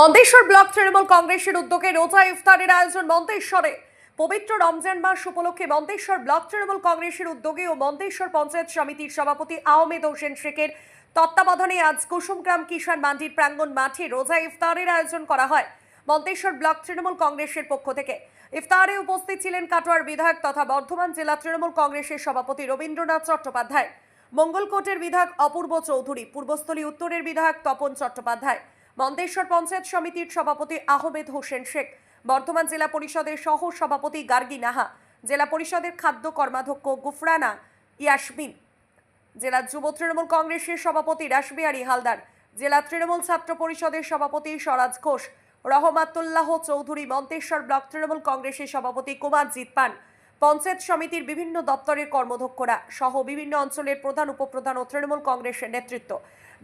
Manteswar block Trinamool কংগ্রেসের উদ্যোগে রোজা ইফতারের আয়োজন মন্তেশ্বরে। পবিত্র রমজান মাস উপলক্ষে মন্তেশ্বর ব্লক তৃণমূল কংগ্রেসের উদ্যোগে ও মন্তেশ্বর পঞ্চায়েত সমিতির সভাপতি আহমেদ হোসেন শেখের তত্ত্বাবধানে আজ কুসুমগ্রাম কিষাণ মান্ডির প্রাঙ্গণ মাঠে রোজা ইফতারের আয়োজন করা হয় মন্তেশ্বর ব্লক তৃণমূল কংগ্রেসের পক্ষ থেকে। ইফতারে উপস্থিত ছিলেন কাটোয়ার বিধায়ক তথা বর্ধমান জেলা তৃণমূল কংগ্রেসের সভাপতি রবীন্দ্রনাথ চট্টোপাধ্যায়। মঙ্গলকোটের বিধায়ক অপূর্ব চৌধুরী, পূর্বস্থলী উত্তরের বিধায়ক তপন চট্টোপাধ্যায়। মন্তেশ্বর পঞ্চায়েত সমিতির সভাপতি আহমেদ হোসেন শেখ, বর্ধমান জেলা পরিষদের সহ সভাপতি গার্গী নাহা, জেলা পরিষদের খাদ্য কর্মাধ্যক্ষ গুফরানা ইয়াসমিন, জেলা যুব তৃণমূল কংগ্রেসের সভাপতি রাসবিহারী হালদার, জেলা তৃণমূল ছাত্র পরিষদের সভাপতি স্বরাজ ঘোষ, রহমাতুল্লাহ চৌধুরী মন্তেশ্বর ব্লক তৃণমূল কংগ্রেসের সভাপতি কুমার জিতপান পঞ্চায়েত সমিতির বিভিন্ন দপ্তরের কর্মধ্যক্ষরা সহ বিভিন্ন অঞ্চলের প্রধান, উপপ্রধান ও তৃণমূল কংগ্রেসের নেতৃত্ব।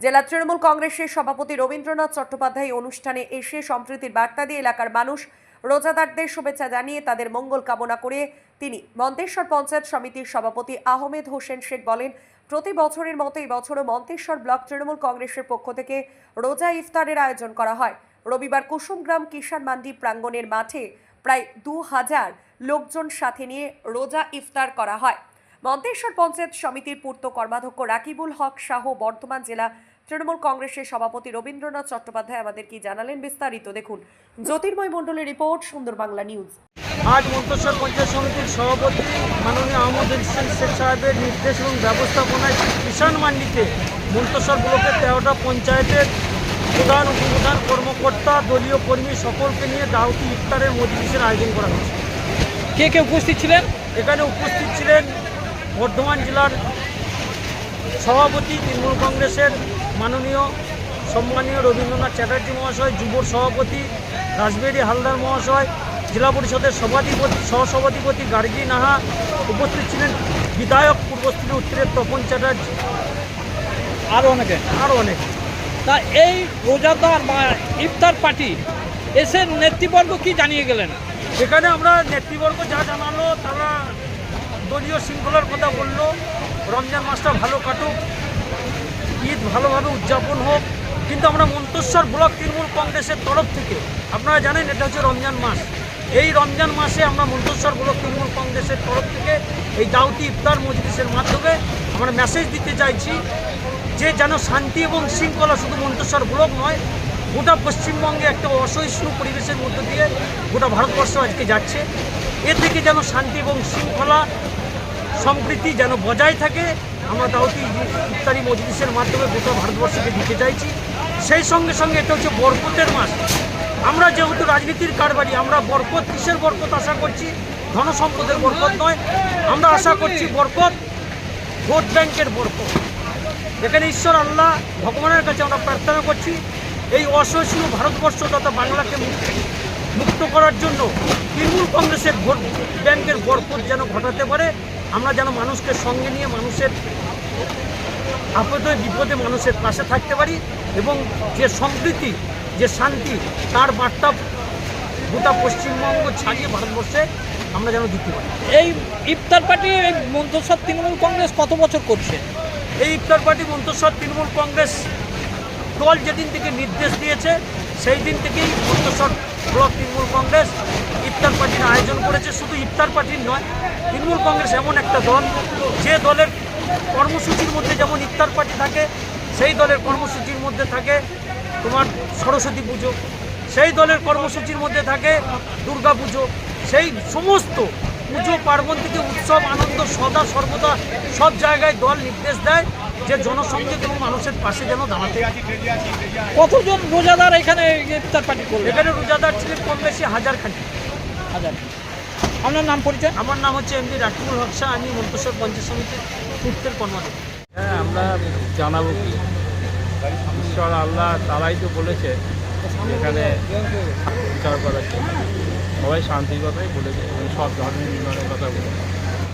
জেলা তৃণমূল কংগ্রেসের সভাপতি রবীন্দ্রনাথ চট্টোপাধ্যায় অনুষ্ঠানে এসে সম্প্রীতির বার্তা দিয়ে এলাকার মানুষ রোজাদারদের শুভেচ্ছা জানিয়ে তাদের মঙ্গল কামনা করে তিনি মন্তেশ্বর পঞ্চায়েত সমিতির সভাপতি আহমেদ হোসেন শেখ বলেন, প্রতি বছরের মতো বছরও মন্তেশ্বর ব্লক তৃণমূল কংগ্রেসের পক্ষ থেকে রোজা ইফতারের আয়োজন করা হয়। রবিবার কুসুমগ্রাম কিষাণ মান্ডি প্রাঙ্গণের মাঠে প্রায় দু হাজার লোকজন সাথে নিয়ে রোজা ইফতার করা হয়। মন্তেশ্বর পঞ্চায়েত সমিতির পূর্ত কর্মাধ্যক্ষ রাকিবুল হক শাহ বর্ধমান জেলা তৃণমূল কংগ্রেসের সভাপতি রবীন্দ্রনাথ চট্টোপাধ্যায় আমাদের কি জানালেন বিস্তারিত দেখুন। জ্যোতির্ময় মণ্ডলের রিপোর্ট সুন্দর বাংলা নিউজ। আজ মন্তেশ্বর পঞ্চায়েত সমিতির সভাপতি মাননীয় আহমদ হোসেন শেখ সাহেবের নির্দেশ এবং ব্যবস্থাপনায় কিষাণ মান্ডিতে মন্তেশ্বর ব্লকের তেরোটা পঞ্চায়েতের প্রধান উপপ্রধান কর্মকর্তা দলীয় কর্মী সকলকে নিয়ে দাওতি ইফতারের মজলিসের আয়োজন করা হয়েছে। কে কে উপস্থিত ছিলেন? এখানে উপস্থিত ছিলেন বর্ধমান জেলার সভাপতি তৃণমূল কংগ্রেসের মাননীয় সম্মানীয় রবীন্দ্রনাথ চ্যাটার্জি মহাশয় যুবর সভাপতি রাসবেরি হালদার মহাশয় জেলা পরিষদের সভাধিপতি সহসভাধিপতি গার্গী নাহা উপস্থিত ছিলেন। বিধায়ক পূর্বস্থলী উত্তরের তপন চ্যাটার্জি। আরও অনেকে। আরও অনেক। তা এই রোজাদার বা ইফতার পার্টি এসে নেতৃবর্গ কি জানিয়ে গেলেন? এখানে আমরা নেতৃবর্গ যা জানালো তারা দলীয় শৃঙ্খলার কথা বলল, রমজান মাসটা ভালো কাটুক, ঈদ ভালোভাবে উদযাপন হোক। কিন্তু আমরা মন্তেশ্বর ব্লক তৃণমূল কংগ্রেসের তরফ থেকে, আপনারা জানেন এটা হচ্ছে রমজান মাস। এই রমজান মাসে আমরা মন্তেশ্বর ব্লক তৃণমূল কংগ্রেসের তরফ থেকে এই দাউতি ইফতার মজলিসের মাধ্যমে আমরা মেসেজ দিতে চাইছি যে যেন শান্তি এবং শৃঙ্খলা শুধু মন্তেশ্বর ব্লক নয়, গোটা পশ্চিমবঙ্গে একটা অসহিষ্ণু পরিবেশের মধ্য দিয়ে গোটা ভারতবর্ষ আজকে যাচ্ছে। এ থেকে যেন শান্তি এবং শৃঙ্খলা সম্প্রীতি যেন বজায় থাকে, আমরা দাওতি ইফতারি মজলিসের মাধ্যমে গোটা ভারতবর্ষকে দিতে চাইছি। সেই সঙ্গে সঙ্গে এটা হচ্ছে বরকতের মাস। আমরা যেহেতু রাজনীতির কারবারি, আমরা বরকত কিসের বরকত আশা করছি? ধনসম্পদের বরকত নয়। আমরা আশা করছি বরকত, ভোট ব্যাংকের বরকত। এখানে ঈশ্বর, আল্লাহ, ভগবানের কাছে আমরা প্রার্থনা করছি, এই অসহিষ্ণু ভারতবর্ষ তথা বাংলাকে মুক্ত করার জন্য তৃণমূল কংগ্রেসের ভোট ব্যাংকের বরকত যেন ঘটাতে পারে। আমরা যেন মানুষকে সঙ্গে নিয়ে মানুষের আপদে বিপদে মানুষের পাশে থাকতে পারি এবং যে সম্প্রীতি যে শান্তি তার বার্তা গোটা পশ্চিমবঙ্গ ছাড়িয়ে ভারতবর্ষে আমরা যেন দিতে পারি। এই ইফতার পার্টি এই মন্তেশ্বর তৃণমূল কংগ্রেস কত বছর করছে? এই ইফতার পার্টি মন্তেশ্বর তৃণমূল কংগ্রেস দল যেদিন থেকে নির্দেশ দিয়েছে সেই দিন থেকেই মন্তেশ্বর ব্লক তৃণমূল কংগ্রেস ইফতার পার্টির আয়োজন করেছে। শুধু ইফতার পার্টির নয়, তৃণমূল কংগ্রেস এমন একটা দল, যে দলের কর্মসূচির মধ্যে যেমন ইফতার পার্টি থাকে, সেই দলের কর্মসূচির মধ্যে থাকে তোমার সরস্বতী পুজো, সেই দলের কর্মসূচির মধ্যে থাকে দুর্গা পুজো, সেই সমস্ত পুজো পার্বণ থেকে উৎসব, আনন্দ, সদা, সর্বদা সব জায়গায় দল নির্দেশ দেয়। যে জনসংযোগ এবং মানুষের পাশে যেন দাঁড়াতে কতজন রোজাদার এখানে ইফতার পার্টি করলেন? এখানে রোজাদার ছিলেন কম বেশি হাজার খানি হাজার। আপনার নাম পরিচয়? আমার নাম হচ্ছে এমডি রাকিবুল হক শাহ আমি মন্তেশ্বর পঞ্চায়েত সমিতির পূর্তের কর্মকর্তা। হ্যাঁ আমরা জানাব কি? ঈশ্বর আল্লাহ তারাই তো বলেছে এখানে বিচার করার জন্য। সবাই শান্তির কথাই বলেছে এবং সব ধর্মের মিলনের কথা বলেছে।